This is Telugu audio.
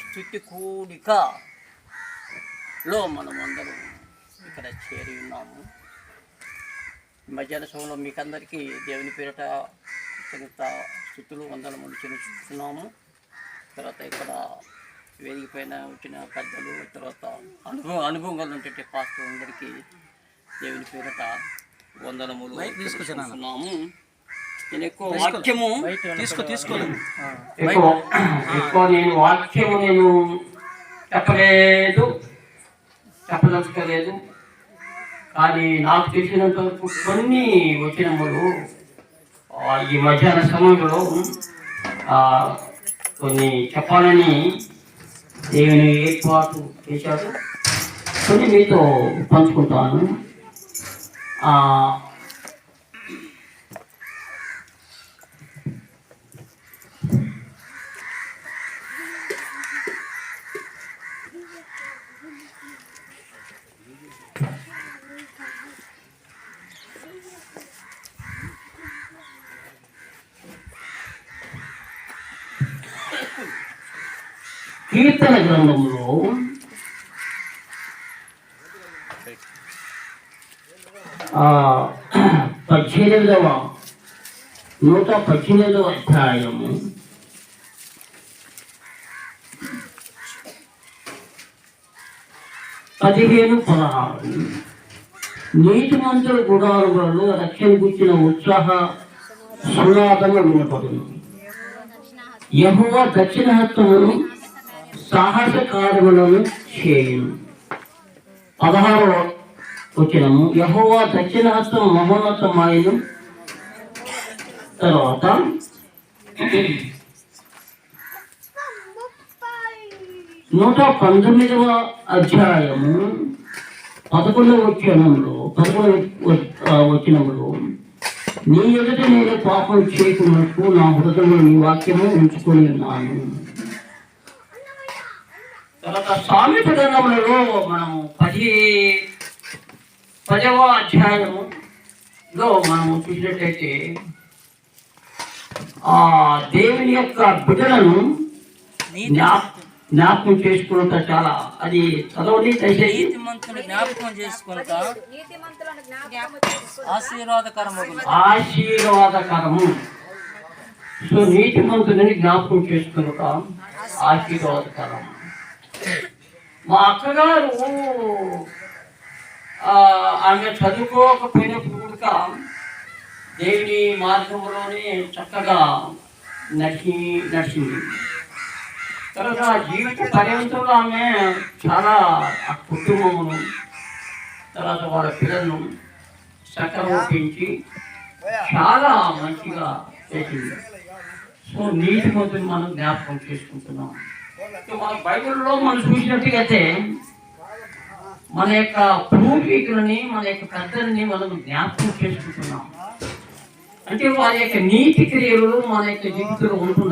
స్థుతి కూడికలో మనం అందరం ఇక్కడ చేరి ఉన్నాము. మధ్యాహ్న సమయంలో మీకు అందరికీ దేవుని పేరిట కృతజ్ఞత స్థుతులు వందనములు చెల్లిస్తున్నాము. తర్వాత ఇక్కడ వేదిక పైన వచ్చిన పెద్దలు తర్వాత అనుభవం అనుభవం కలిగినటువంటి పాస్టర్ అందరికీ దేవుని పేరిట వందనములు తీసుకొచ్చున్నాము నేను ఎక్కువ వాక్యము తీసుకో తీసుకో. ఎక్కువ ఎక్కువ నేను వాక్యము నేను చెప్పలేదు చెప్పదలుచుకోలేదు. కానీ నాకు తెలిసినంత వరకు కొన్ని వచ్చినములు ఆ, ఈ మధ్యాహ్న సమయంలో ఆ, కొన్ని చెప్పాలని దేవుని ఏర్పాటు చేశాడు కొన్ని మీతో పంచుకుంటాను. కీర్తన గ్రంథంలో ఆ, పద్దెనిమిదవ నూట పద్దెనిమిదవ అధ్యాయము. పదిహేను పదహారు. నీటి మంత్రుల గుడారులలో రక్షణ గుర్చిన ఉత్సాహ సునాదన వినపడును. యహోవ దక్షిణ హస్తమును సాహస కార్యములను చేయను. పదహారవ వచ్చినము యహోవా దక్షిణ హస్తం మహోన్నతమాయను తర్వాత నూట పంతొమ్మిదవ అధ్యాయము పదకొండవ వచ్చినంలో పదకొండవ వచ్చినములో నీ ఎదుట నేను పాపం చేయకున్నట్టు నా హృదయంలో నీ వాక్యము ఉంచుకొని ఉన్నాను. తర్వాత సామెత గ్రంథములలో మనం పది పదవ అధ్యాయములో మనం చూసినట్లయితే ఆ దేవుని యొక్క బిడ్డలను జ్ఞా- జ్ఞాపకం చేసుకున్నంత చాలా. అది చదవండి దయచేసి. నీతిమంతుని జ్ఞాపకం చేసుకుంటా. ఆశీర్వాదకరమగు ఆశీర్వాదకరము. సో నీతి మంతుని జ్ఞాపకం చేసుకునుక ఆశీర్వాదకరం. మా అక్కగారు ఆమె చదువుకోకపోయినప్పుడు కూడా దేవుని మార్గంలోనే చక్కగా నడిచి నడిచింది తర్వాత జీవిత పర్యంతంలో ఆమె చాలా ఆ కుటుంబమును తర్వాత వాళ్ళ పిల్లలను చక్కగా పెంచి చాలా మంచిగా చేసింది. సో నీటి మొదలు మనం జ్ఞాపకం చేసుకుంటున్నాం. మన బైబిల్లో మనం చూసినట్టుగైతే మన యొక్క పూర్వీకులని మన యొక్క పెద్దల్ని మనం జ్ఞాపకం చేసుకుంటున్నాం. అంటే వారి యొక్క నీతి క్రియలు మన యొక్క జీవితంలో ఉంటున్నాయి.